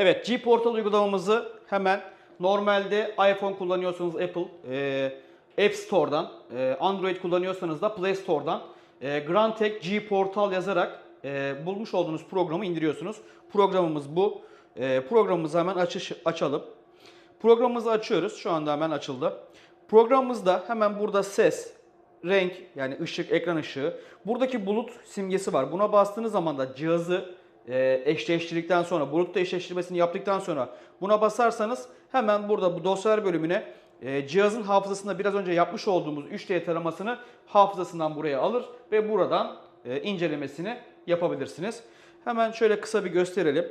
Evet G Portal uygulamamızı hemen normalde iPhone kullanıyorsanız Apple e, App Store'dan, e, Android kullanıyorsanız da Play Store'dan e, Grantech G Portal yazarak e, bulmuş olduğunuz programı indiriyorsunuz. Programımız bu. E, programımızı hemen açış, açalım. Programımızı açıyoruz. Şu anda hemen açıldı. Programımızda hemen burada ses, renk yani ışık, ekran ışığı. Buradaki bulut simgesi var. Buna bastığınız zaman da cihazı e, eşleştirdikten sonra, bulutta eşleştirmesini yaptıktan sonra buna basarsanız hemen burada bu dosyalar bölümüne e, cihazın hafızasında biraz önce yapmış olduğumuz 3D taramasını hafızasından buraya alır ve buradan e, incelemesini yapabilirsiniz. Hemen şöyle kısa bir gösterelim.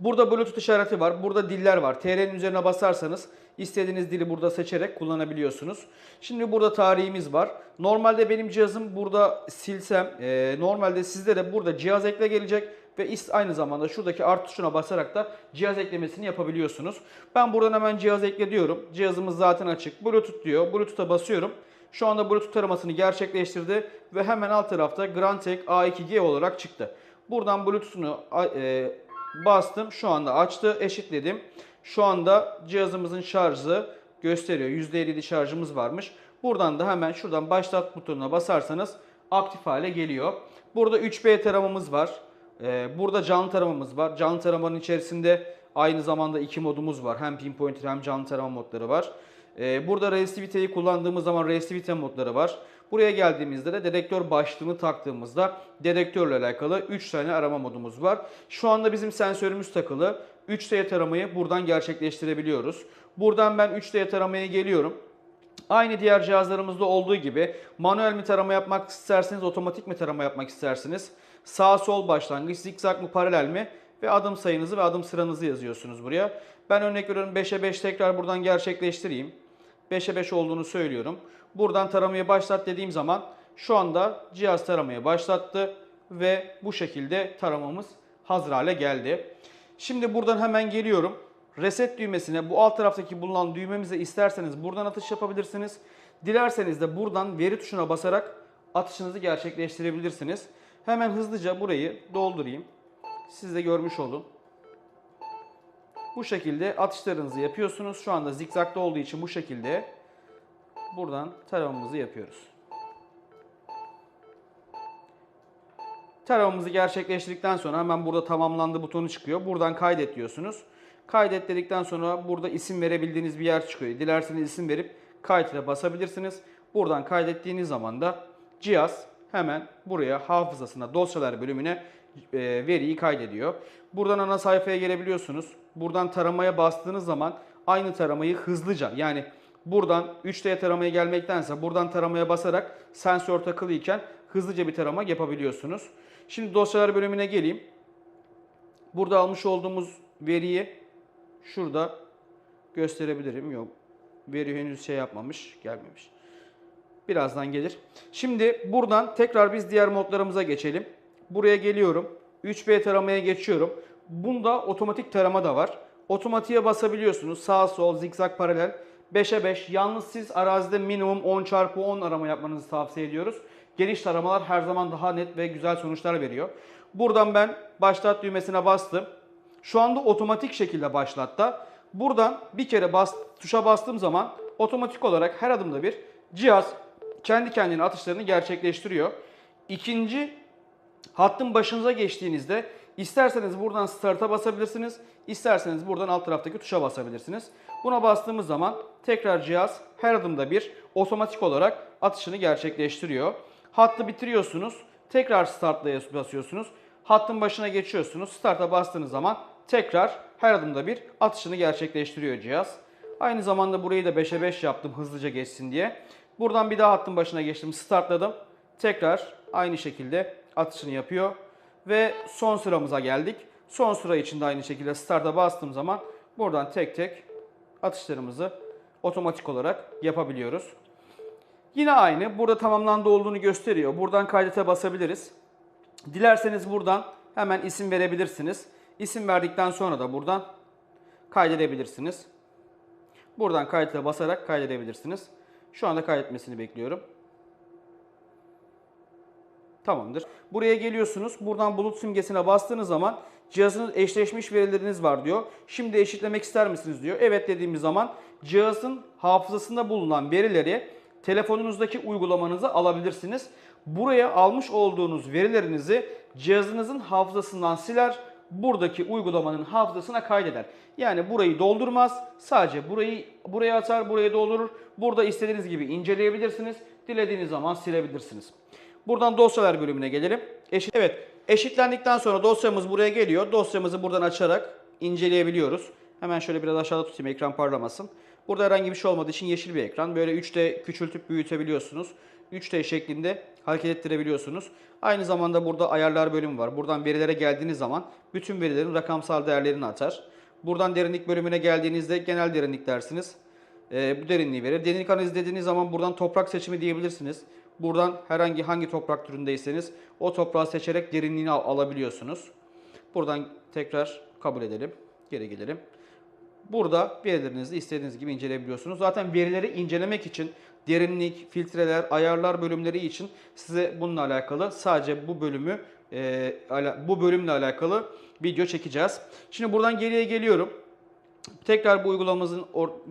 Burada Bluetooth işareti var. Burada diller var. TR'nin üzerine basarsanız istediğiniz dili burada seçerek kullanabiliyorsunuz. Şimdi burada tarihimiz var. Normalde benim cihazım burada silsem, e, normalde sizde de burada cihaz ekle gelecek ve aynı zamanda şuradaki art tuşuna basarak da cihaz eklemesini yapabiliyorsunuz. Ben buradan hemen cihaz ekle diyorum. Cihazımız zaten açık. Bluetooth diyor. Bluetooth'a basıyorum. Şu anda Bluetooth taramasını gerçekleştirdi ve hemen alt tarafta Grantech A2G olarak çıktı. Buradan Bluetooth'unu e, bastım. Şu anda açtı. Eşitledim. Şu anda cihazımızın şarjı gösteriyor. %57 şarjımız varmış. Buradan da hemen şuradan başlat butonuna basarsanız aktif hale geliyor. Burada 3B taramamız var. Ee, burada canlı taramamız var. Canlı taramanın içerisinde aynı zamanda iki modumuz var. Hem pinpointer hem canlı tarama modları var. Ee, burada resistiviteyi kullandığımız zaman resistivite modları var. Buraya geldiğimizde de dedektör başlığını taktığımızda dedektörle alakalı 3 tane arama modumuz var. Şu anda bizim sensörümüz takılı. 3D taramayı buradan gerçekleştirebiliyoruz. Buradan ben 3D taramaya geliyorum. Aynı diğer cihazlarımızda olduğu gibi manuel mi tarama yapmak isterseniz, otomatik mi tarama yapmak istersiniz? Sağ sol başlangıç, zikzak mı, paralel mi? Ve adım sayınızı ve adım sıranızı yazıyorsunuz buraya. Ben örnek veriyorum 5'e 5 tekrar buradan gerçekleştireyim. 5'e 5 olduğunu söylüyorum. Buradan taramayı başlat dediğim zaman şu anda cihaz taramayı başlattı ve bu şekilde taramamız hazır hale geldi. Şimdi buradan hemen geliyorum. Reset düğmesine bu alt taraftaki bulunan düğmemize isterseniz buradan atış yapabilirsiniz. Dilerseniz de buradan veri tuşuna basarak atışınızı gerçekleştirebilirsiniz. Hemen hızlıca burayı doldurayım. Siz de görmüş olun. Bu şekilde atışlarınızı yapıyorsunuz. Şu anda zikzakta olduğu için bu şekilde buradan taramamızı yapıyoruz. Taramamızı gerçekleştirdikten sonra hemen burada tamamlandı butonu çıkıyor. Buradan kaydet diyorsunuz. Kaydet dedikten sonra burada isim verebildiğiniz bir yer çıkıyor. Dilerseniz isim verip kaydete basabilirsiniz. Buradan kaydettiğiniz zaman da cihaz hemen buraya hafızasına dosyalar bölümüne veriyi kaydediyor. Buradan ana sayfaya gelebiliyorsunuz. Buradan taramaya bastığınız zaman aynı taramayı hızlıca yani buradan 3D taramaya gelmektense buradan taramaya basarak sensör takılıyken hızlıca bir tarama yapabiliyorsunuz. Şimdi dosyalar bölümüne geleyim. Burada almış olduğumuz veriyi şurada gösterebilirim. Yok. Veri henüz şey yapmamış, gelmemiş. Birazdan gelir. Şimdi buradan tekrar biz diğer modlarımıza geçelim. Buraya geliyorum. 3B taramaya geçiyorum. Bunda otomatik tarama da var. Otomatiğe basabiliyorsunuz. Sağ sol zikzak paralel. 5'e 5. Yalnız siz arazide minimum 10 çarpı 10 arama yapmanızı tavsiye ediyoruz. Geniş taramalar her zaman daha net ve güzel sonuçlar veriyor. Buradan ben başlat düğmesine bastım. Şu anda otomatik şekilde başlatta. Buradan bir kere bas, tuşa bastığım zaman otomatik olarak her adımda bir cihaz kendi kendine atışlarını gerçekleştiriyor. İkinci hattın başınıza geçtiğinizde isterseniz buradan start'a basabilirsiniz, isterseniz buradan alt taraftaki tuşa basabilirsiniz. Buna bastığımız zaman tekrar cihaz her adımda bir otomatik olarak atışını gerçekleştiriyor. Hattı bitiriyorsunuz, tekrar start'la basıyorsunuz. Hattın başına geçiyorsunuz. Start'a bastığınız zaman tekrar her adımda bir atışını gerçekleştiriyor cihaz. Aynı zamanda burayı da 5'e 5 yaptım hızlıca geçsin diye. Buradan bir daha hattın başına geçtim. Startladım. Tekrar aynı şekilde atışını yapıyor. Ve son sıramıza geldik. Son sıra için de aynı şekilde start'a bastığım zaman buradan tek tek atışlarımızı otomatik olarak yapabiliyoruz. Yine aynı. Burada tamamlandı olduğunu gösteriyor. Buradan kaydete basabiliriz. Dilerseniz buradan hemen isim verebilirsiniz. İsim verdikten sonra da buradan kaydedebilirsiniz. Buradan kaydete basarak kaydedebilirsiniz. Şu anda kaydetmesini bekliyorum. Tamamdır. Buraya geliyorsunuz. Buradan bulut simgesine bastığınız zaman cihazınız eşleşmiş verileriniz var diyor. Şimdi eşitlemek ister misiniz diyor. Evet dediğimiz zaman cihazın hafızasında bulunan verileri telefonunuzdaki uygulamanıza alabilirsiniz. Buraya almış olduğunuz verilerinizi cihazınızın hafızasından siler, buradaki uygulamanın hafızasına kaydeder. Yani burayı doldurmaz, sadece burayı buraya atar, buraya doldurur. Burada istediğiniz gibi inceleyebilirsiniz. Dilediğiniz zaman silebilirsiniz. Buradan dosyalar bölümüne gelelim. Eşit, evet, eşitlendikten sonra dosyamız buraya geliyor. Dosyamızı buradan açarak inceleyebiliyoruz. Hemen şöyle biraz aşağıda tutayım ekran parlamasın. Burada herhangi bir şey olmadığı için yeşil bir ekran. Böyle 3D küçültüp büyütebiliyorsunuz. 3D şeklinde hareket ettirebiliyorsunuz. Aynı zamanda burada ayarlar bölümü var. Buradan verilere geldiğiniz zaman bütün verilerin rakamsal değerlerini atar. Buradan derinlik bölümüne geldiğinizde genel derinlik dersiniz. Ee, bu derinliği verir. Derinlik analizi dediğiniz zaman buradan toprak seçimi diyebilirsiniz. Buradan herhangi hangi toprak türündeyseniz o toprağı seçerek derinliğini al- alabiliyorsunuz. Buradan tekrar kabul edelim. Geri gelelim. Burada verilerinizi istediğiniz gibi inceleyebiliyorsunuz. Zaten verileri incelemek için derinlik, filtreler, ayarlar bölümleri için size bununla alakalı sadece bu bölümü e, bu bölümle alakalı video çekeceğiz. Şimdi buradan geriye geliyorum. Tekrar bu uygulamamızın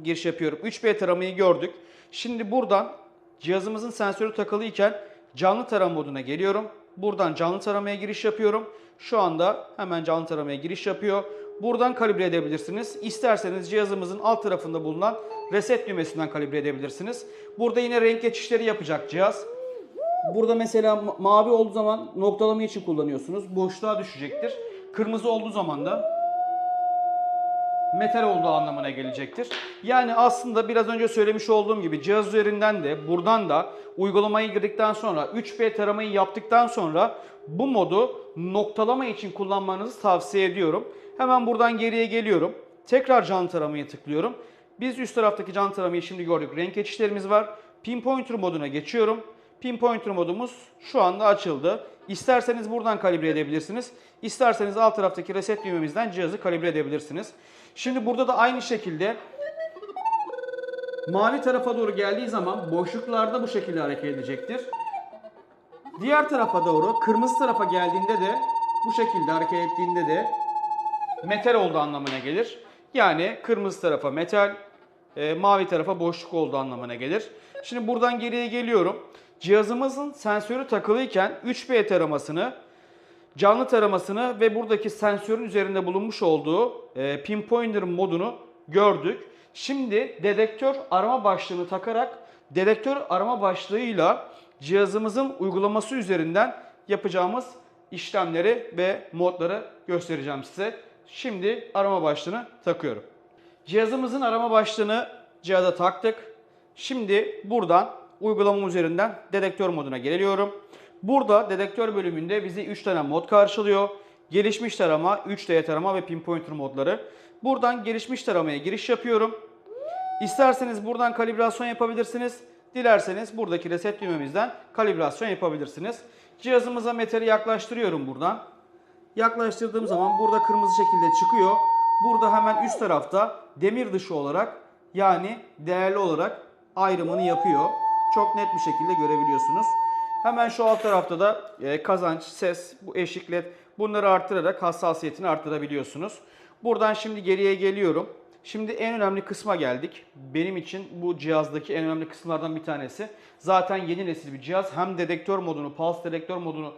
giriş yapıyorum. 3B taramayı gördük. Şimdi buradan cihazımızın sensörü takılıyken canlı tarama moduna geliyorum. Buradan canlı taramaya giriş yapıyorum. Şu anda hemen canlı taramaya giriş yapıyor. Buradan kalibre edebilirsiniz. İsterseniz cihazımızın alt tarafında bulunan reset düğmesinden kalibre edebilirsiniz. Burada yine renk geçişleri yapacak cihaz. Burada mesela ma- mavi olduğu zaman noktalama için kullanıyorsunuz. Boşluğa düşecektir. Kırmızı olduğu zaman da metal olduğu anlamına gelecektir. Yani aslında biraz önce söylemiş olduğum gibi cihaz üzerinden de buradan da uygulamayı girdikten sonra 3B taramayı yaptıktan sonra bu modu noktalama için kullanmanızı tavsiye ediyorum. Hemen buradan geriye geliyorum. Tekrar canlı taramayı tıklıyorum. Biz üst taraftaki canlı taramayı şimdi gördük. Renk geçişlerimiz var. Pinpointer moduna geçiyorum. Pinpointer modumuz şu anda açıldı. İsterseniz buradan kalibre edebilirsiniz. İsterseniz alt taraftaki reset düğmemizden cihazı kalibre edebilirsiniz. Şimdi burada da aynı şekilde mavi tarafa doğru geldiği zaman boşluklarda bu şekilde hareket edecektir. Diğer tarafa doğru kırmızı tarafa geldiğinde de bu şekilde hareket ettiğinde de metal olduğu anlamına gelir. Yani kırmızı tarafa metal, e, mavi tarafa boşluk olduğu anlamına gelir. Şimdi buradan geriye geliyorum. Cihazımızın sensörü takılıyken 3B taramasını, canlı taramasını ve buradaki sensörün üzerinde bulunmuş olduğu e, pinpointer modunu gördük. Şimdi dedektör arama başlığını takarak dedektör arama başlığıyla cihazımızın uygulaması üzerinden yapacağımız işlemleri ve modları göstereceğim size. Şimdi arama başlığını takıyorum. Cihazımızın arama başlığını cihaza taktık. Şimdi buradan uygulama üzerinden dedektör moduna geliyorum. Burada dedektör bölümünde bizi 3 tane mod karşılıyor. Gelişmiş tarama, 3D tarama ve pinpointer modları. Buradan gelişmiş taramaya giriş yapıyorum. İsterseniz buradan kalibrasyon yapabilirsiniz. Dilerseniz buradaki reset düğmemizden kalibrasyon yapabilirsiniz. Cihazımıza metali yaklaştırıyorum buradan. Yaklaştırdığım zaman burada kırmızı şekilde çıkıyor. Burada hemen üst tarafta demir dışı olarak yani değerli olarak ayrımını yapıyor. Çok net bir şekilde görebiliyorsunuz. Hemen şu alt tarafta da e, kazanç, ses, bu eşik led bunları arttırarak hassasiyetini arttırabiliyorsunuz. Buradan şimdi geriye geliyorum. Şimdi en önemli kısma geldik. Benim için bu cihazdaki en önemli kısımlardan bir tanesi. Zaten yeni nesil bir cihaz. Hem dedektör modunu, pulse dedektör modunu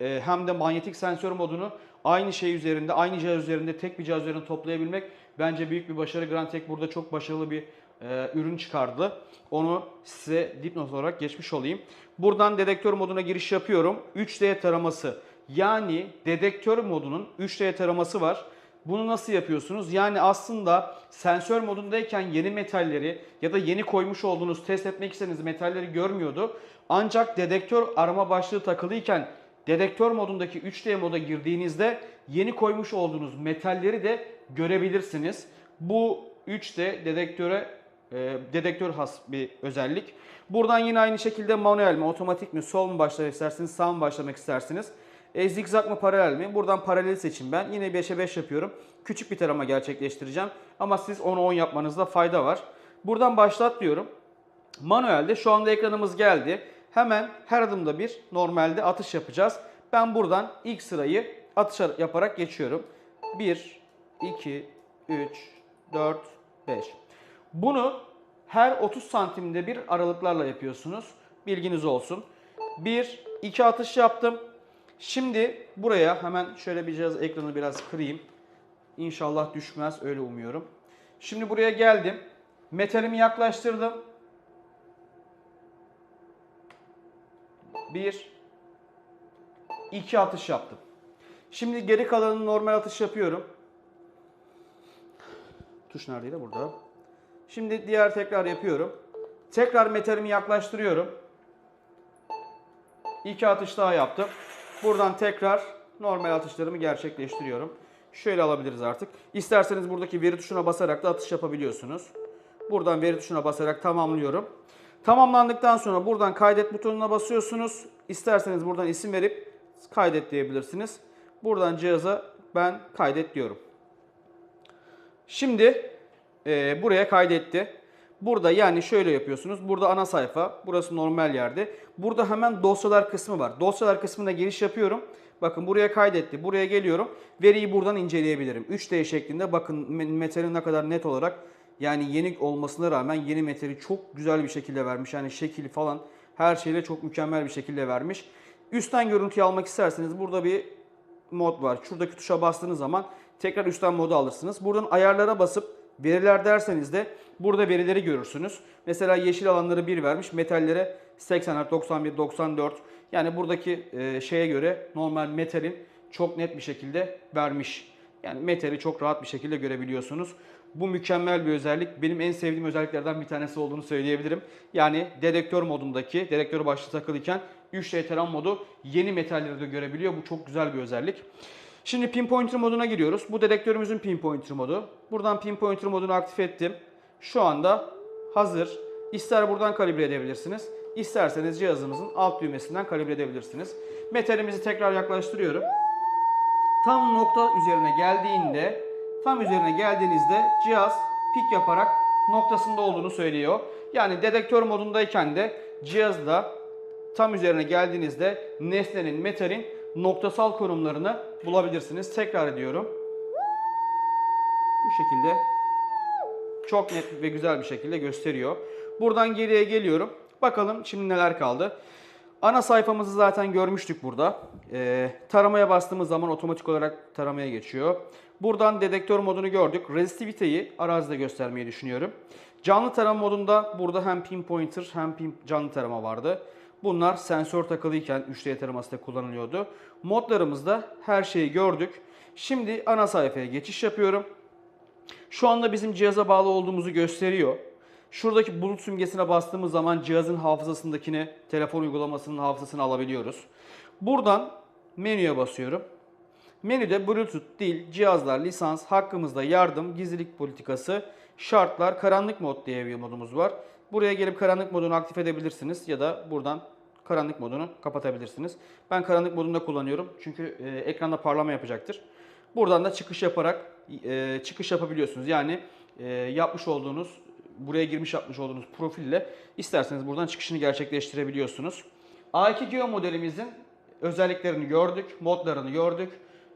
e, hem de manyetik sensör modunu aynı şey üzerinde, aynı cihaz üzerinde, tek bir cihaz üzerinde toplayabilmek bence büyük bir başarı. Grantech burada çok başarılı bir e, ürün çıkardı. Onu size dipnot olarak geçmiş olayım. Buradan dedektör moduna giriş yapıyorum. 3D taraması. Yani dedektör modunun 3D taraması var. Bunu nasıl yapıyorsunuz? Yani aslında sensör modundayken yeni metalleri ya da yeni koymuş olduğunuz test etmek istediğiniz metalleri görmüyordu. Ancak dedektör arama başlığı takılıyken dedektör modundaki 3D moda girdiğinizde yeni koymuş olduğunuz metalleri de görebilirsiniz. Bu 3D dedektöre e, dedektör has bir özellik. Buradan yine aynı şekilde manuel mi, otomatik mi, sol mu başlamak istersiniz, sağ mı başlamak istersiniz? E, zigzag mı, paralel mi? Buradan paralel seçin ben. Yine 5'e 5 yapıyorum. Küçük bir tarama gerçekleştireceğim. Ama siz 10'a 10 yapmanızda fayda var. Buradan başlat diyorum. Manuelde şu anda ekranımız geldi. hemen her adımda bir normalde atış yapacağız. Ben buradan ilk sırayı atış yaparak geçiyorum. 1, 2, 3, 4, 5. Bunu her 30 santimde bir aralıklarla yapıyorsunuz. Bilginiz olsun. 1, 2 atış yaptım. Şimdi buraya hemen şöyle bir cihaz ekranı biraz kırayım. İnşallah düşmez öyle umuyorum. Şimdi buraya geldim. Metalimi yaklaştırdım. 1 2 atış yaptım. Şimdi geri kalanını normal atış yapıyorum. Tuş neredeydi? Burada. Şimdi diğer tekrar yapıyorum. Tekrar metalimi yaklaştırıyorum. İki atış daha yaptım. Buradan tekrar normal atışlarımı gerçekleştiriyorum. Şöyle alabiliriz artık. İsterseniz buradaki veri tuşuna basarak da atış yapabiliyorsunuz. Buradan veri tuşuna basarak tamamlıyorum. Tamamlandıktan sonra buradan kaydet butonuna basıyorsunuz. İsterseniz buradan isim verip kaydet diyebilirsiniz. Buradan cihaza ben kaydet diyorum. Şimdi e, buraya kaydetti. Burada yani şöyle yapıyorsunuz. Burada ana sayfa. Burası normal yerde. Burada hemen dosyalar kısmı var. Dosyalar kısmına giriş yapıyorum. Bakın buraya kaydetti. Buraya geliyorum. Veriyi buradan inceleyebilirim. 3D şeklinde bakın me- metali ne kadar net olarak yani yeni olmasına rağmen yeni metali çok güzel bir şekilde vermiş. Yani şekil falan her şeyle çok mükemmel bir şekilde vermiş. Üstten görüntüyü almak isterseniz burada bir mod var. Şuradaki tuşa bastığınız zaman tekrar üstten modu alırsınız. Buradan ayarlara basıp veriler derseniz de burada verileri görürsünüz. Mesela yeşil alanları 1 vermiş, metallere 80, 91, 94. Yani buradaki e, şeye göre normal metalin çok net bir şekilde vermiş. Yani metali çok rahat bir şekilde görebiliyorsunuz. Bu mükemmel bir özellik. Benim en sevdiğim özelliklerden bir tanesi olduğunu söyleyebilirim. Yani dedektör modundaki, dedektör başlı takılıyken 3D teran modu yeni metalleri de görebiliyor. Bu çok güzel bir özellik. Şimdi pinpointer moduna giriyoruz. Bu dedektörümüzün pinpointer modu. Buradan pinpointer modunu aktif ettim. Şu anda hazır. İster buradan kalibre edebilirsiniz. İsterseniz cihazınızın alt düğmesinden kalibre edebilirsiniz. Metalimizi tekrar yaklaştırıyorum. Tam nokta üzerine geldiğinde, tam üzerine geldiğinizde cihaz pik yaparak noktasında olduğunu söylüyor. Yani dedektör modundayken de cihazda tam üzerine geldiğinizde nesnenin, metalin noktasal konumlarını bulabilirsiniz. Tekrar ediyorum. Bu şekilde çok net ve güzel bir şekilde gösteriyor. Buradan geriye geliyorum. Bakalım şimdi neler kaldı. Ana sayfamızı zaten görmüştük burada. Ee, taramaya bastığımız zaman otomatik olarak taramaya geçiyor. Buradan dedektör modunu gördük. Resistiviteyi arazide göstermeyi düşünüyorum. Canlı tarama modunda burada hem pinpointer hem pin canlı tarama vardı. Bunlar sensör takılıyken 3D taraması da kullanılıyordu. Modlarımızda her şeyi gördük. Şimdi ana sayfaya geçiş yapıyorum. Şu anda bizim cihaza bağlı olduğumuzu gösteriyor. Şuradaki bulut simgesine bastığımız zaman cihazın hafızasındakini, telefon uygulamasının hafızasını alabiliyoruz. Buradan menüye basıyorum. Menüde Bluetooth, dil, cihazlar, lisans, hakkımızda yardım, gizlilik politikası, şartlar, karanlık mod diye bir modumuz var. Buraya gelip karanlık modunu aktif edebilirsiniz ya da buradan karanlık modunu kapatabilirsiniz. Ben karanlık modunda kullanıyorum çünkü e, ekranda parlama yapacaktır. Buradan da çıkış yaparak e, çıkış yapabiliyorsunuz. Yani e, yapmış olduğunuz, buraya girmiş yapmış olduğunuz profille isterseniz buradan çıkışını gerçekleştirebiliyorsunuz. A2 Geo modelimizin özelliklerini gördük, modlarını gördük.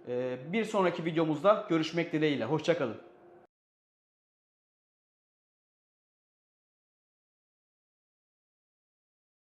E, bir sonraki videomuzda görüşmek dileğiyle. Hoşçakalın.